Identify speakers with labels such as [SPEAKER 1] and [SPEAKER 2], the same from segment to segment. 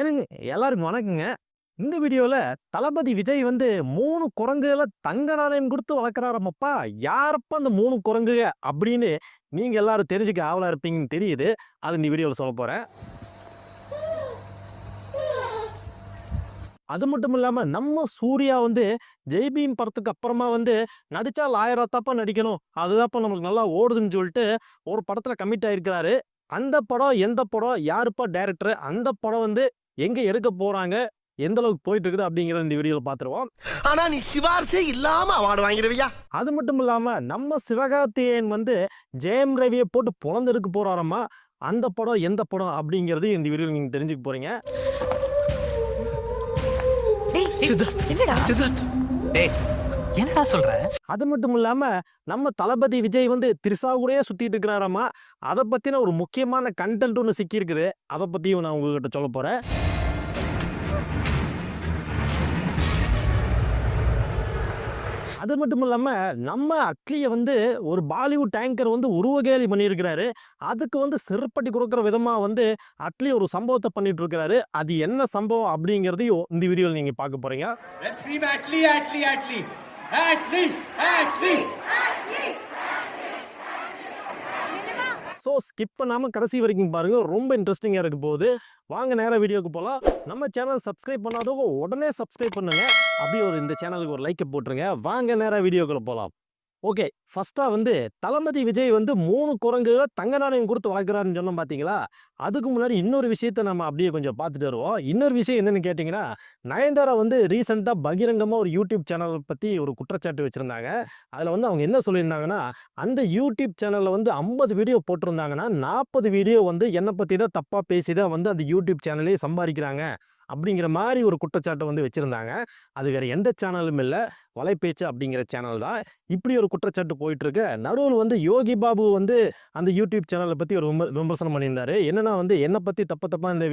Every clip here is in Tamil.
[SPEAKER 1] ஏனுங்க எல்லாருக்கும் வணக்கங்க. இந்த வீடியோவில் தளபதி விஜய் வந்து மூணு குரங்குகளை தங்க நாணயம் கொடுத்து வளர்க்குறாரம்மப்பா யாரப்பா அந்த மூணு குரங்குக அப்படின்னு நீங்கள் எல்லாரும் தெரிஞ்சுக்க ஆவலாக இருப்பீங்கன்னு தெரியுது. அது இந்த வீடியோவில் சொல்ல போகிறேன் அது மட்டும் இல்லாமல் நம்ம சூர்யா வந்து ஜெய்பீம் படத்துக்கு அப்புறமா வந்து நடிச்சா லாயராத்தாப்பா நடிக்கணும். அதுதான்ப்பா நம்மளுக்கு நல்லா ஓடுதுன்னு சொல்லிட்டு ஒரு படத்தில் கமிட் ஆகிருக்கிறாரு அந்த படம் எந்த படம் யாருப்பா டேரக்டர் அந்த படம் வந்து எங்க எடுக்க போறாங்க? எந்த அளவுக்கு போயிட்டு இருக்குது அப்படிங்கறத இந்த வீடியோல பாத்துருவோம்.
[SPEAKER 2] ஆனா நீ சிவார்சே இல்லாம அவார்டு வாங்கிடுவியா
[SPEAKER 1] அது மட்டும் இல்லாம நம்ம சிவகார்த்திகேயன் வந்து ஜெயம் ரவியை போட்டு பொழந்தெடுக்க போறாராமா? அந்த படம் எந்த படம் அப்படிங்கறது இந்த வீடியோல நீங்க தெரிஞ்சுக்க போறீங்க.
[SPEAKER 3] டேய்
[SPEAKER 2] சித்தார்த்
[SPEAKER 3] என்னடா?
[SPEAKER 2] சித்தார்த்.
[SPEAKER 4] டேய் என்னடா சொல்ற?
[SPEAKER 1] அது மட்டும் இல்லாம நம்ம தளபதி விஜய் வந்து திரிசா கூடயே சுத்திட்டு இருக்கிறாராமா? அதை பத்தின ஒரு முக்கியமான கண்டென்ட் ஒன்று சிக்கி இருக்குது அதை பத்தியும் நான் உங்ககிட்ட சொல்ல போறேன். அது மட்டும் இல்லாமல் நம்ம அட்லியை வந்து ஒரு பாலிவுட் டேங்கர் வந்து உருவகேலி பண்ணியிருக்கிறாரு. அதுக்கு வந்து சிறுப்பட்டி கொடுக்குற விதமாக வந்து அட்லி ஒரு சம்பவத்தை பண்ணிட்டு இருக்கிறாரு அது என்ன சம்பவம் அப்படிங்கிறதையும் இந்த வீடியோவில் நீங்கள் பார்க்க போறீங்க. ஸோ ஸ்கிப் பண்ணாமல் கடைசி வரைக்கும் பாருங்க. ரொம்ப இன்ட்ரெஸ்டிங்காக இருக்க போகுது. வாங்க நேராக வீடியோக்கு போகலாம் நம்ம சேனல் சப்ஸ்கிரைப் பண்ணாதவங்க உடனே சப்ஸ்கிரைப் பண்ணுங்க. அப்படியே ஒரு இந்த சேனலுக்கு ஒரு லைக்கை போட்டுருங்க. வாங்க நேராக வீடியோக்குள்ள போகலாம் ஓகே. ஃபஸ்ட்டாக வந்து தளபதி விஜய் வந்து மூணு குரங்குகள் தங்க நாணயம் கொடுத்து வளர்க்குறாருன்னு சொன்னோம் பார்த்தீங்களா அதுக்கு முன்னாடி இன்னொரு விஷயத்த நம்ம அப்படியே கொஞ்சம் பார்த்துட்டு வருவோம். இன்னொரு விஷயம் என்னன்னு கேட்டிங்கன்னா நயன்தாரா வந்து ரீசெண்டாக பகிரங்கமாக ஒரு யூடியூப் சேனலை பற்றி ஒரு குற்றச்சாட்டு வச்சுருந்தாங்க. அதில் வந்து அவங்க என்ன சொல்லியிருந்தாங்கன்னா அந்த யூடியூப் சேனலில் வந்து ஐம்பது வீடியோ போட்டிருந்தாங்கன்னா நாற்பது வீடியோ வந்து என்னை பற்றி தான் தப்பாக பேசி தான் வந்து அந்த யூடியூப் சேனலே சம்பாதிக்கிறாங்க அப்படிங்கிற மாதிரி ஒரு குற்றச்சாட்டை வந்து வச்சுருந்தாங்க. அது வேறு எந்த சேனலும் இல்லை. வலைப்பேச்சு அப்படிங்கிற சேனல் தான். இப்படி ஒரு குற்றச்சாட்டு போயிட்டு இருக்கு நடுவில் வந்து யோகி பாபு வந்து அந்த யூடியூப் சேனலை பற்றி ஒரு விம- விமர்சனம் பண்ணியிருந்தாரு. என்னன்னா வந்து என்னை பற்றி தப்பு தப்பாக இந்த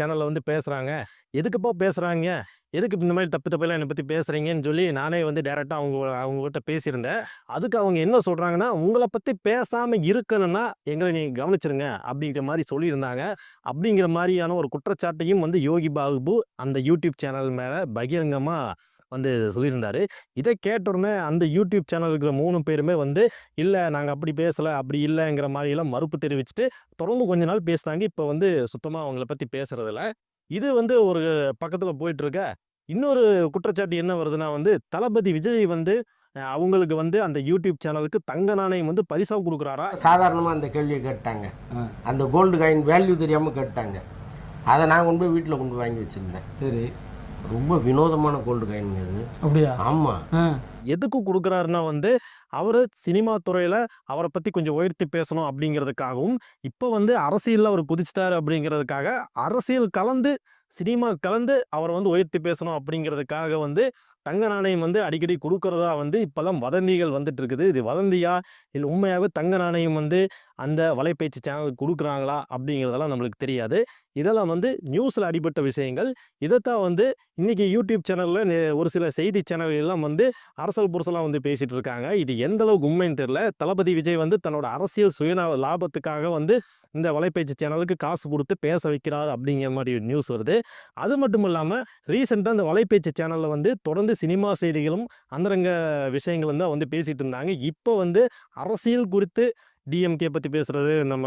[SPEAKER 1] சேனலில் வந்து பேசுகிறாங்க எதுக்குப்பா பேசுகிறாங்க எதுக்கு இந்த மாதிரி தப்பு தப்பெல்லாம் என்னை பற்றி பேசுகிறீங்கன்னு சொல்லி நானே வந்து டேரெக்டாக அவங்க அவங்ககிட்ட பேசியிருந்தேன். அதுக்கு அவங்க என்ன சொல்கிறாங்கன்னா உங்களை பற்றி பேசாமல் இருக்கணும்னா எங்களை நீங்கள் கவனிச்சிருங்க அப்படிங்கிற மாதிரி சொல்லியிருந்தாங்க. அப்படிங்கிற மாதிரியான ஒரு குற்றச்சாட்டையும் வந்து யோகி பாபு அந்த யூடியூப் சேனல் மேலே பகிரங்கமாக வந்து சொல்லியிருந்தாரு. இதை கேட்ட உடனே அந்த யூடியூப் சேனல் இருக்கிற மூணு பேருமே வந்து இல்லை நாங்கள் அப்படி பேசலை அப்படி இல்லைங்கிற மாதிரியெல்லாம் மறுப்பு தெரிவிச்சுட்டு தொடர்ந்து கொஞ்ச நாள் பேசுனாங்க. இப்போ வந்து சுத்தமாக அவங்கள பற்றி பேசுறதில்ல. இது வந்து ஒரு பக்கத்தில் போயிட்டு இருக்க இன்னொரு குற்றச்சாட்டு என்ன வருதுன்னா வந்து தளபதி விஜய் வந்து அவங்களுக்கு வந்து அந்த யூடியூப் சேனலுக்கு தங்க நாணயம் வந்து பரிசாக கொடுக்குறாரா?
[SPEAKER 5] சாதாரணமாக அந்த கேள்வியை கேட்டாங்க. அந்த கோல்டு காயின் வேல்யூ தெரியாமல் கேட்டாங்க. அதை நான் கொண்டு போய் வீட்டில் கொண்டு போய் வாங்கி வச்சுருந்தேன்.
[SPEAKER 6] சரி.
[SPEAKER 5] ரொம்ப வினோதமான கோல்டு காயினுங்க அது.
[SPEAKER 6] அப்படியா?
[SPEAKER 5] ஆமாம்
[SPEAKER 1] எதுக்கு கொடுக்குறாருன்னா வந்து அவர் சினிமா துறையில் அவரை பற்றி கொஞ்சம் உயர்த்தி பேசணும் அப்படிங்கிறதுக்காகவும் இப்போ வந்து அரசியலில் அவர் குதிச்சிட்டாரு அப்படிங்கிறதுக்காக அரசியல் கலந்து சினிமா கலந்து அவரை வந்து உயர்த்தி பேசணும் அப்படிங்கிறதுக்காக வந்து தங்க நாணயம் வந்து அடிக்கடி கொடுக்கறதா வந்து இப்போல்லாம் வதந்திகள் வந்துட்டு இருக்குது இது வதந்தியா? இல்லை உண்மையாகவே தங்க நாணயம் வந்து அந்த வலைப்பேச்சு சேனலுக்கு கொடுக்குறாங்களா அப்படிங்கிறதெல்லாம் நம்மளுக்கு தெரியாது. இதெல்லாம் வந்து நியூஸில் அடிபட்ட விஷயங்கள். இதைத்தான் வந்து இன்றைக்கி யூடியூப் சேனலில் ஒரு சில செய்தி சேனல்கள்லாம் வந்து அரசல் புரசலாக வந்து பேசிகிட்டு இருக்காங்க. இது எந்த அளவுக்கு உண்மைன்னு தெரில தளபதி விஜய் வந்து தன்னோட அரசியல் சுயநா லாபத்துக்காக வந்து இந்த வலைப்பேச்சு சேனலுக்கு காசு கொடுத்து பேச வைக்கிறார் அப்படிங்கிற மாதிரி ஒரு நியூஸ் வருது. அது மட்டும் இல்லாமல் ரீசெண்டாக இந்த வலைப்பேச்சு சேனலில் வந்து தொடர்ந்து சினிமா செய்திகளும் அந்தரங்க விஷயங்களும் தான் வந்து பேசிகிட்டு இருந்தாங்க. இப்போ வந்து அரசியல் குறித்து டிஎம்கே பற்றி பேசுகிறது நம்ம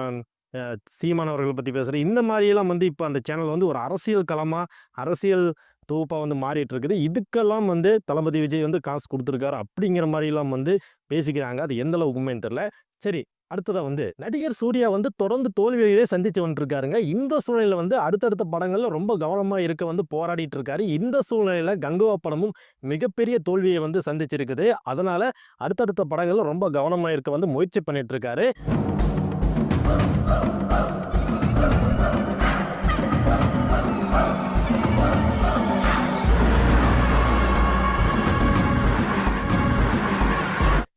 [SPEAKER 1] சீமானவர்கள் சீமான் பற்றி பேசுகிறேன் இந்த மாதிரியெல்லாம் வந்து இப்போ அந்த சேனல் வந்து ஒரு அரசியல் களமாக அரசியல் தொகுப்பாக வந்து மாறிட்டு இருக்குது இதுக்கெல்லாம் வந்து தளபதி விஜய் வந்து காசு கொடுத்துருக்காரு அப்படிங்கிற மாதிரிலாம் வந்து பேசிக்கிறாங்க. அது எந்த அளவுக்கு உண்மைன்னு தெரில. சரி அடுத்ததாக வந்து நடிகர் சூர்யா வந்து தொடர்ந்து தோல்வியிலே சந்தித்து வந்துருக்காருங்க. இந்த சூழ்நிலையில் வந்து அடுத்தடுத்த படங்களில் ரொம்ப கவனமாக இருக்க வந்து போராடிட்டு இருக்காரு இந்த சூழ்நிலையில் கங்குவா படமும் மிகப்பெரிய தோல்வியை வந்து சந்திச்சிருக்குது. அதனால் அடுத்தடுத்த படங்களில் ரொம்ப கவனமாக இருக்க வந்து முயற்சி பண்ணிட்டு இருக்காரு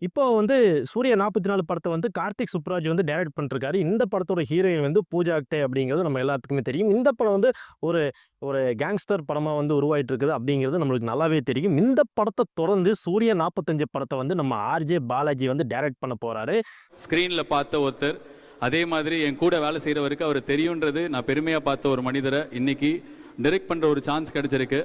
[SPEAKER 1] இப்போ வந்து சூரிய நாற்பத்தி நாலு படத்தை வந்து கார்த்திக் சுப்ராஜ் வந்து டைரக்ட் பண்ணிருக்காரு. இந்த படத்தோட ஹீரோயின் வந்து பூஜா அக்டே அப்படிங்கிறது நம்ம எல்லாத்துக்குமே தெரியும். இந்த படம் வந்து ஒரு ஒரு கேங்ஸ்டர் படமாக வந்து உருவாயிட்டு இருக்குது அப்படிங்கிறது நம்மளுக்கு நல்லாவே தெரியும். இந்த படத்தை தொடர்ந்து சூரிய நாற்பத்தஞ்சு படத்தை வந்து நம்ம ஆர்ஜே பாலாஜி வந்து டைரக்ட் பண்ண போறாரு.
[SPEAKER 7] ஸ்க்ரீனில் பார்த்த ஒருத்தர் அதே மாதிரி என் கூட வேலை செய்கிறவருக்கு அவர் தெரியுன்றது நான் பெருமையாக பார்த்த ஒரு மனிதரை இன்னைக்கு டைரக்ட் பண்ணுற ஒரு சான்ஸ் கிடைச்சிருக்கு.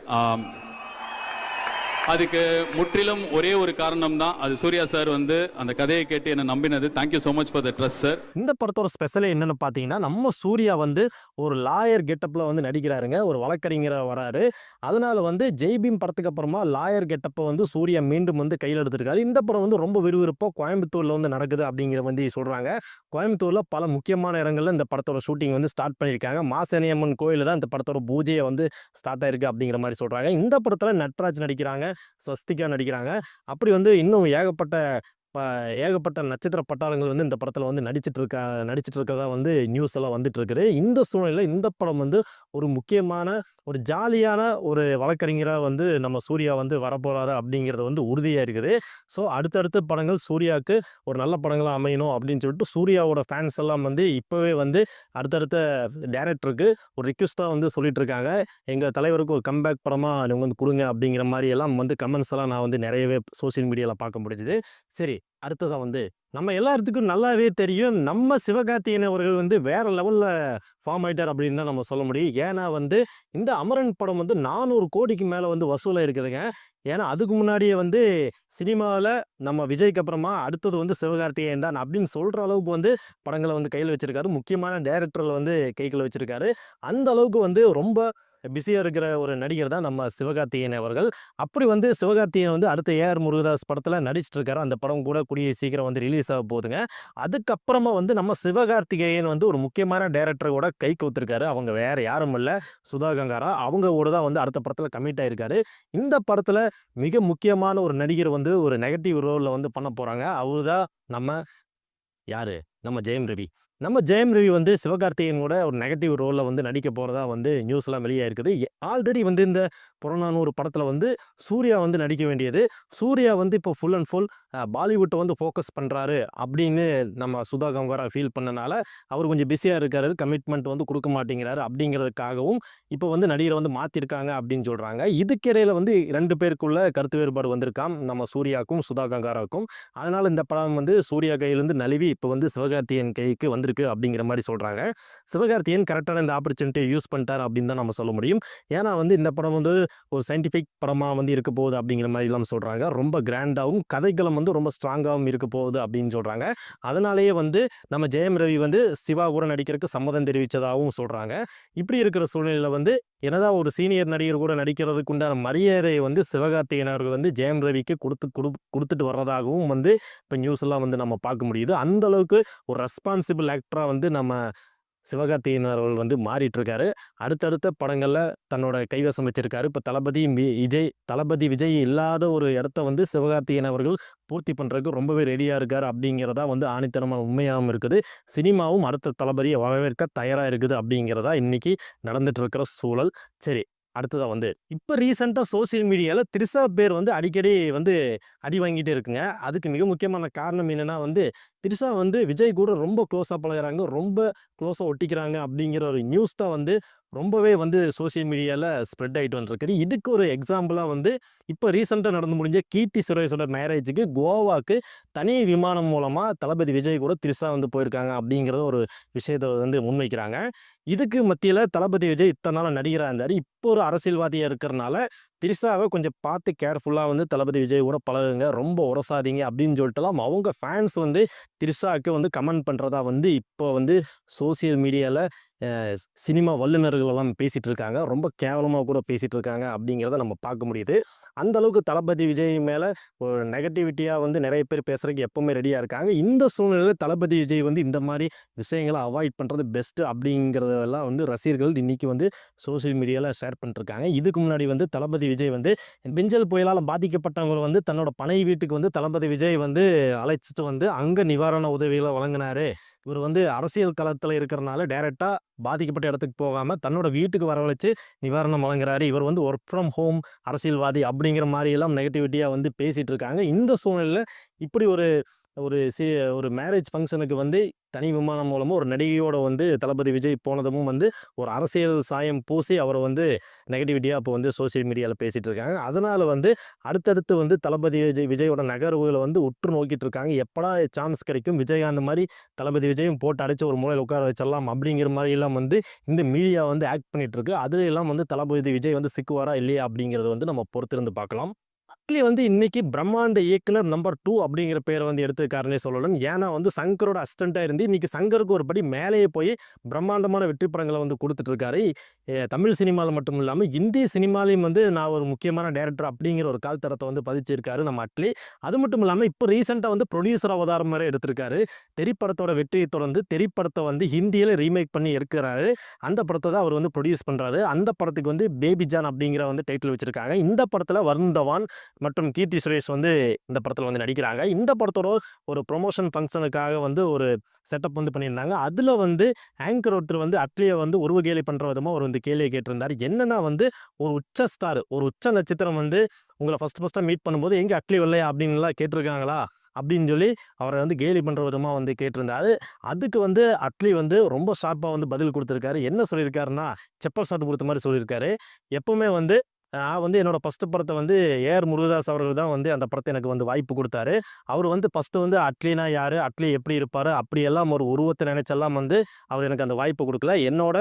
[SPEAKER 7] அதுக்கு முற்றிலும் ஒரே ஒரு காரணம் தான் அது சூர்யா சார் வந்து அந்த கதையை கேட்டு என்ன நம்பினது. Thank you so much for the trust sir
[SPEAKER 1] இந்த படத்தோட ஸ்பெஷலே என்னன்னு பார்த்தீங்கன்னா நம்ம சூர்யா வந்து ஒரு லாயர் கெட்டப்பில் வந்து நடிக்கிறாருங்க. ஒரு வழக்கறிஞராக வராரு. அதனால வந்து ஜெய்பீம் படத்துக்கு அப்புறமா லாயர் கெட்டப்பை வந்து சூர்யா மீண்டும் வந்து கையில் எடுத்திருக்காரு. இந்த படம் வந்து ரொம்ப விறுவிறுப்பாக கோயம்புத்தூரில் வந்து நடக்குது அப்படிங்கிற வந்து சொல்கிறாங்க கோயம்புத்தூரில் பல முக்கியமான இடங்களில் இந்த படத்தோட ஷூட்டிங் வந்து ஸ்டார்ட் பண்ணியிருக்காங்க. மாசனியம்மன் கோயிலில் தான் இந்த படத்தோட பூஜையை வந்து ஸ்டார்ட் ஆயிருக்கு அப்படிங்கிற மாதிரி சொல்கிறாங்க இந்த படத்தில் நட்ராஜ் நடிக்கிறாங்க. ஸ்வஸ்திகா நடிக்கிறாங்க. அப்படி வந்து இன்னும் ஏகப்பட்ட ஏகப்பட்ட நட்சத்திர பட்டாளங்கள் வந்து இந்த படத்தில் வந்து நடிச்சிட்டு இருக்கா நடிச்சிட்டு இருக்கதா வந்து நியூஸ் எல்லாம் வந்துட்டு இருக்குது இந்த சூழ்நிலையில் இந்த படம் வந்து ஒரு முக்கியமான ஒரு ஜாலியான ஒரு வழக்கறிஞராக வந்து நம்ம சூர்யா வந்து வரப்போகிறாரு அப்படிங்கிறது வந்து உறுதியாக இருக்குது. ஸோ அடுத்தடுத்த படங்கள் சூர்யாவுக்கு ஒரு நல்ல படங்களாக அமையணும் அப்படின்னு சொல்லிட்டு சூர்யாவோட ஃபேன்ஸ் எல்லாம் வந்து இப்போவே வந்து அடுத்தடுத்த டேரக்டருக்கு ஒரு ரிக்வஸ்ட்டாக வந்து சொல்லிட்டு இருக்காங்க எங்கள் தலைவருக்கு ஒரு கம்பேக் படமாக நீங்கள் வந்து கொடுங்க அப்படிங்கிற மாதிரி எல்லாம் வந்து கமெண்ட்ஸ் எல்லாம் நான் வந்து நிறையவே சோஷியல் மீடியாவில் பார்க்க முடிஞ்சுது. சரி அடுத்ததாக வந்து நம்ம எல்லாத்துக்கும் நல்லாவே தெரியும் நம்ம சிவகார்த்திகேயன் அவர்கள் வந்து வேற லெவலில் ஃபார்ம் ஆகிட்டார் அப்படின்னு தான் நம்ம சொல்ல முடியும். ஏன்னா வந்து இந்த அமரன் படம் வந்து நானூறு கோடிக்கு மேலே வந்து வசூலாக இருக்குதுங்க. ஏன்னா அதுக்கு முன்னாடியே வந்து சினிமாவில் நம்ம விஜய்க்கு அப்புறமா அடுத்தது வந்து சிவகார்த்திகேயன் தான் அப்படின்னு சொல்கிற அளவுக்கு வந்து படங்களை வந்து கையில் வச்சுருக்காரு. முக்கியமான டேரக்டரில் வந்து கைக்குள்ள வச்சுருக்காரு. அந்த அளவுக்கு வந்து ரொம்ப பிஸியாக இருக்கிற ஒரு நடிகர் தான் நம்ம சிவகார்த்திகேயன் அவர்கள். அப்படி வந்து சிவகார்த்திகேயன் வந்து அடுத்த ஏஆர் முருகதாஸ் படத்தில் நடிச்சிட்டு இருக்காரு அந்த படம் கூட கூடிய சீக்கிரம் வந்து ரிலீஸ் ஆக போகுதுங்க. அதுக்கப்புறமா வந்து நம்ம சிவகார்த்திகேயன் வந்து ஒரு முக்கியமான டேரக்டர் கூட கை கோத்திருக்காரு. அவங்க வேற யாரும் இல்லை. சுதா கங்காரா அவங்க கூட தான் வந்து அடுத்த படத்தில் கமிட் ஆயிருக்காரு. இந்த படத்தில் மிக முக்கியமான ஒரு நடிகர் வந்து ஒரு நெகட்டிவ் ரோலில் வந்து பண்ண போகிறாங்க அவர் தான் நம்ம யார்? நம்ம ஜெயம் ரவி. நம்ம ஜெயம் ரவி வந்து சிவகார்த்திகேயன் கூட ஒரு நெகட்டிவ் ரோலில் வந்து நடிக்க போகிறதா வந்து நியூஸ்லாம் வெளியாக இருக்குது. ஆல்ரெடி வந்து இந்த புறநானூறு படத்தில் வந்து சூர்யா வந்து நடிக்க வேண்டியது. சூர்யா வந்து இப்போ ஃபுல் அண்ட் ஃபுல் பாலிவுட்டை வந்து ஃபோக்கஸ் பண்ணுறாரு அப்படின்னு நம்ம சுதா கங்காரா ஃபீல் பண்ணனால அவர் கொஞ்சம் பிஸியாக இருக்காரு. கமிட்மெண்ட் வந்து கொடுக்க மாட்டேங்கிறாரு அப்படிங்கிறதுக்காகவும் இப்போ வந்து நடிகரை வந்து மாற்றிருக்காங்க அப்படின்னு சொல்கிறாங்க இதுக்கிடையில் வந்து ரெண்டு பேருக்குள்ள கருத்து வேறுபாடு வந்திருக்காம். நம்ம சூர்யாவுக்கும் சுதா கங்காராவுக்கும் அதனால் இந்த படம் வந்து சூர்யா கையிலேருந்து நழுவி இப்போ வந்து சிவகார்த்தியன் கைக்கு வந்திருக்கு. அப்படிங்கிற மாதிரி சொல்கிறாங்க சிவகார்த்தியன் கரெக்டான இந்த ஆப்பர்ச்சுனிட்டியை யூஸ் பண்ணிட்டார் அப்படின்னு தான் நம்ம சொல்ல முடியும். ஏன்னா வந்து இந்த படம் வந்து ஒரு சயின்டிஃபிக் படமாக வந்து இருக்க போகுது அப்படிங்கிற மாதிரிலாம் சொல்கிறாங்க ரொம்ப கிராண்டாகவும் கதைக்களம் வந்து ரொம்ப ஸ்ட்ராங்காகவும் இருக்க போகுது அப்படின்னு சொல்கிறாங்க அதனாலேயே வந்து நம்ம ஜெயம் ரவி வந்து சிவா கூட நடிக்கிறதுக்கு சம்மதம் தெரிவித்ததாகவும் சொல்கிறாங்க இப்படி இருக்கிற சூழ்நிலையில் வந்து என்னதான் ஒரு சீனியர் நடிகர் கூட நடிக்கிறதுக்கு உண்டான மரியாதையை வந்து சிவகார்த்திகேயன் அவர்கள் வந்து ஜெயம் ரவிக்கு கொடுத்து கொடு கொடுத்துட்டு வர்றதாகவும் வந்து இப்போ நியூஸ்லாம் வந்து நம்ம பார்க்க முடியுது. அந்த அளவுக்கு ஒரு ரெஸ்பான்சிபிள் ஆக்டராக வந்து நம்ம சிவகார்த்திகேயன் அவர்கள் வந்து மாறிட்டு இருக்காரு அடுத்தடுத்த படங்களில் தன்னோட கைவசம் வச்சிருக்காரு. இப்போ தளபதி வி- விஜய் தளபதி விஜய் இல்லாத ஒரு இடத்த வந்து சிவகார்த்திகேயன் அவர்கள் பூர்த்தி பண்ணுறதுக்கு ரொம்பவே ரெடியாக இருக்கார் அப்படிங்கிறதா வந்து ஆணித்தனமான உண்மையாகவும் இருக்குது. சினிமாவும் அடுத்த தளபதியை வரவேற்க தயாராக இருக்குது அப்படிங்கிறதா இன்னைக்கு நடந்துகிட்டு இருக்கிற சூழல். சரி அடுத்ததாக வந்து இப்போ ரீசெண்டாக சோஷியல் மீடியாவில் திரிசா பேர் வந்து அடிக்கடி வந்து அடி வாங்கிட்டே இருக்குங்க. அதுக்கு மிக முக்கியமான காரணம் என்னென்னா வந்து திரிசா வந்து விஜய் கூட ரொம்ப க்ளோஸாக பழகுறாங்க ரொம்ப க்ளோஸாக ஒட்டிக்கிறாங்க அப்படிங்கிற ஒரு நியூஸ் தான் வந்து ரொம்பவே வந்து சோஷியல் மீடியாவில் ஸ்ப்ரெட் ஆகிட்டு வந்துருக்குது. இதுக்கு ஒரு எக்ஸாம்பிளாக வந்து இப்போ ரீசெண்டாக நடந்து முடிஞ்ச கீர்த்தி சுரேஷோட மேரேஜுக்கு கோவாக்கு தனி விமானம் மூலமாக தளபதி விஜய் கூட திருசா வந்து போயிருக்காங்க அப்படிங்கிறத ஒரு விஷயத்தை வந்து முன்வைக்கிறாங்க. இதுக்கு மத்தியில் தளபதி விஜய் இத்தனை நாள் நடிகராக இருந்தார். இப்போ ஒரு அரசியல்வாதியாக இருக்கிறனால திரிசாவை கொஞ்சம் பார்த்து கேர்ஃபுல்லாக வந்து தளபதி விஜய் கூட பழகுங்க ரொம்ப உரசாதீங்க அப்படின்னு சொல்லிட்டுலாம் அவங்க ஃபேன்ஸ் வந்து திரிசாவுக்கு வந்து கமெண்ட் பண்ணுறதா வந்து இப்போ வந்து சோஷியல் மீடியாவில் சினிமா வல்லுநர்களெல்லாம் பேசிகிட்டு இருக்காங்க ரொம்ப கேவலமாக கூட பேசிகிட்டு இருக்காங்க அப்படிங்கிறத நம்ம பார்க்க முடியுது. அந்த அளவுக்கு தளபதி விஜய் மேலே ஒரு நெகட்டிவிட்டியாக வந்து நிறைய பேர் பேசுகிறதுக்கு எப்போவுமே ரெடியாக இருக்காங்க. இந்த சூழ்நிலையில் தளபதி விஜய் வந்து இந்த மாதிரி விஷயங்களை அவாய்ட் பண்ணுறது பெஸ்ட்டு அப்படிங்கிறதெல்லாம் வந்து ரசிகர்கள் இன்றைக்கி வந்து சோஷியல் மீடியாவில் ஷேர் பண்ணிட்டுருக்காங்க. இதுக்கு முன்னாடி வந்து தளபதி விஜய் வந்து பெஞ்சல் புயலால் பாதிக்கப்பட்டவங்க வந்து தன்னோட பனை வீட்டுக்கு வந்து தளபதி விஜய் வந்து அழைச்சிட்டு வந்து அங்கே நிவாரண உதவிகளை வழங்கினாரு. இவர் வந்து அரசியல் களத்தில் இருக்கிறனால டைரெக்டாக பாதிக்கப்பட்ட இடத்துக்கு போகாமல் தன்னோட வீட்டுக்கு வரவழைச்சு நிவாரணம் வழங்குறாரு. இவர் வந்து ஒர்க் ஃப்ரம் ஹோம் அரசியல்வாதி அப்படிங்கிற மாதிரியெல்லாம் நெகட்டிவிட்டியாக வந்து பேசிகிட்டு இருக்காங்க. இந்த சூழ்நிலையில் இப்படி ஒரு ஒரு சி ஒரு மேரேஜ் ஃபங்க்ஷனுக்கு வந்து தனி விமானம் மூலமாக ஒரு நடிகையோட வந்து தளபதி விஜய் போனதும் வந்து ஒரு அரசியல் சாயம் பூசி அவரை வந்து நெகட்டிவிட்டியாக அப்போ வந்து சோஷியல் மீடியாவில் பேசிகிட்டு இருக்காங்க. அதனால் வந்து அடுத்தடுத்து வந்து தளபதி விஜய் விஜயோட நகர்வுகளை வந்து உற்று நோக்கிட்டு இருக்காங்க. எப்படா சான்ஸ் கிடைக்கும்? விஜயகாந்த் மாதிரி தளபதி விஜயும் போட்டு அடித்து ஒரு மூலையில் உட்கார வச்சிடலாம் அப்படிங்கிற மாதிரிலாம் வந்து இந்த மீடியா வந்து ஆக்ட் பண்ணிட்டு இருக்கு. வந்து தளபதி விஜய் வந்து சிக்குவாரா இல்லையா அப்படிங்கிறத வந்து நம்ம பொறுத்திருந்து பார்க்கலாம். இட்லி வந்து இன்னைக்கு பிரம்மாண்ட இயக்குனர் நம்பர் டூ அப்படிங்கிற பேரை வந்து எடுத்துக்காருன்னே சொல்லணும். ஏன்னா வந்து சங்கரோட அசிஸ்டண்ட்டாக இருந்து இன்னைக்கு சங்கருக்கு ஒரு படி மேலேயே போய் பிரம்மாண்டமான வெற்றி படங்களை வந்து கொடுத்துட்டு இருக்காரு தமிழ் சினிமாவில் மட்டும் இல்லாமல் இந்திய சினிமாலையும் வந்து நான் ஒரு முக்கியமான டேரக்டர் அப்படிங்கிற ஒரு கால் தரத்தை வந்து பதிச்சிருக்காரு நம்ம அட்லி அது மட்டும் இல்லாமல் இப்போ ரீசெண்டாக வந்து ப்ரொடியூசர் அவதாரம் வரை எடுத்திருக்காரு. தெரி வெற்றியை தொடர்ந்து தெரி வந்து ஹிந்தியில் ரீமேக் பண்ணி எடுக்கிறாரு. அந்த படத்தை தான் அவர் வந்து ப்ரொடியூஸ் பண்ணுறாரு அந்த படத்துக்கு வந்து பேபி ஜான் அப்படிங்கிற வந்து டைட்டில் வச்சுருக்காங்க. இந்த படத்தில் வருந்தவான் மற்றும் கீர்த்தி சுரேஷ் வந்து இந்த படத்தில் வந்து நடிக்கிறாங்க. இந்த படத்தோட ஒரு ப்ரொமோஷன் ஃபங்க்ஷனுக்காக வந்து ஒரு செட்டப் வந்து பண்ணியிருந்தாங்க. அதில் வந்து ஆங்கர் ஒருத்தர் வந்து அட்லியை வந்து உருவ கேலி பண்ணுற விதமாக ஒரு வந்து கேள்வியை கேட்டிருந்தார். என்னன்னா வந்து ஒரு உச்ச ஸ்டார் ஒரு உச்ச நட்சத்திரம் வந்து உங்களை ஃபஸ்ட் ஃபஸ்ட்டாக மீட் பண்ணும்போது எங்கே அட்லி வரலையா? அப்படின்லாம் கேட்டிருக்காங்களா? அப்படின்னு சொல்லி அவரை வந்து கேலி பண்ணுற விதமாக வந்து கேட்டிருந்தாரு. அதுக்கு வந்து அட்லி வந்து ரொம்ப ஷார்ப்பாக வந்து பதில் கொடுத்துருக்காரு. என்ன சொல்லியிருக்காருன்னா செப்பல் ஷாட் கொடுத்த மாதிரி சொல்லியிருக்காரு. எப்போவுமே வந்து நான் வந்து என்னோட ஃபஸ்ட்டு படத்தை வந்து ஏஆர் முருகதாஸ் அவர்கள் தான் வந்து அந்த படத்தை எனக்கு வந்து வாய்ப்பு கொடுத்தாரு. அவர் வந்து ஃபஸ்ட்டு வந்து அட்லினா யார்? அட்லி எப்படி இருப்பார்? அப்படியெல்லாம் ஒரு உருவத்தை நினைச்செல்லாம் வந்து அவர் எனக்கு அந்த வாய்ப்பு கொடுக்கல. என்னோட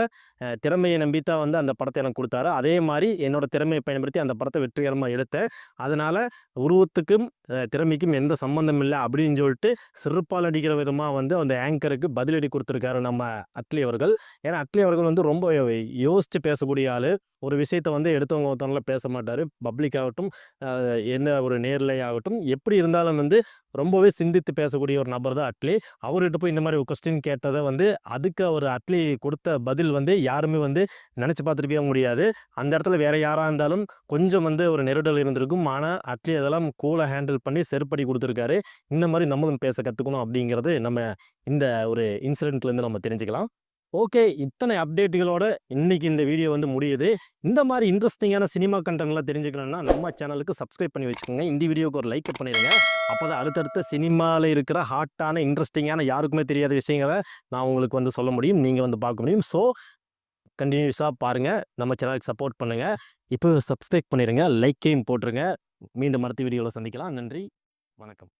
[SPEAKER 1] திறமையை நம்பி தான் வந்து அந்த படத்தை எனக்கு கொடுத்தாரு. அதே மாதிரி என்னோட திறமையை பயன்படுத்தி அந்த படத்தை வெற்றிகரமாக எடுத்தேன். அதனால் உருவத்துக்கும் திறமைக்கும் எந்த சம்மந்தம் இல்லை அப்படின்னு சொல்லிட்டு சிறப்பால் அடிக்கிற விதமாக வந்து அந்த ஆங்கருக்கு பதிலடி கொடுத்துருக்காரு நம்ம அட்லி அவர்கள். ஏன்னா அட்லி அவர்கள் வந்து ரொம்ப யோசித்து பேசக்கூடிய ஆள். ஒரு விஷயத்தை வந்து எடுத்தவங்க ஒருத்தவங்கள பேச மாட்டார். பப்ளிக் ஆகட்டும் என்ன ஒரு நேர்லை ஆகட்டும் எப்படி இருந்தாலும் வந்து ரொம்பவே சிந்தித்து பேசக்கூடிய ஒரு நபர் தான் அட்லி. அவர்கிட்ட போய் இந்த மாதிரி ஒரு கொஸ்டின் கேட்டதை வந்து அதுக்கு அவர் அட்லி கொடுத்த பதில் வந்து யாருமே வந்து நினச்சி பார்த்துருக்கவே முடியாது. அந்த இடத்துல வேறு யாராக இருந்தாலும் கொஞ்சம் வந்து ஒரு நெருடல் இருந்திருக்கும். ஆனால் அட்லி அதெல்லாம் கூலாக ஹேண்டில் பண்ணி செருப்படி கொடுத்துருக்காரு. இந்த மாதிரி நம்மளும் பேச கற்றுக்கணும் அப்படிங்கிறது நம்ம இந்த ஒரு இன்சிடென்ட்லேருந்து நம்ம தெரிஞ்சுக்கலாம். ஓகே இத்தனை அப்டேட்டுகளோட இன்னைக்கு இந்த வீடியோ வந்து முடியுது. இந்த மாதிரி இன்ட்ரெஸ்டிங்கான சினிமா கண்டென்ட்லாம் தெரிஞ்சுக்கணும்னா நம்ம சேனலுக்கு சப்ஸ்கிரைப் பண்ணி வச்சுக்கோங்க. இந்த வீடியோக்கு ஒரு லைக் பண்ணிடுங்க அப்போ தான் அடுத்தடுத்த சினிமாவில் இருக்கிற ஹாட்டான இன்ட்ரெஸ்டிங்கான யாருக்குமே தெரியாத விஷயங்களை நான் உங்களுக்கு வந்து சொல்ல முடியும். நீங்கள் வந்து பார்க்க முடியும். ஸோ கண்டினியூஸாக பாருங்கள் நம்ம சேனலுக்கு சப்போர்ட் பண்ணுங்கள் இப்போ சப்ஸ்கிரைப் பண்ணிடுங்க லைக்கையும் போட்டுருங்க. மீண்டும் அடுத்த வீடியோவில் சந்திக்கலாம். நன்றி. வணக்கம்.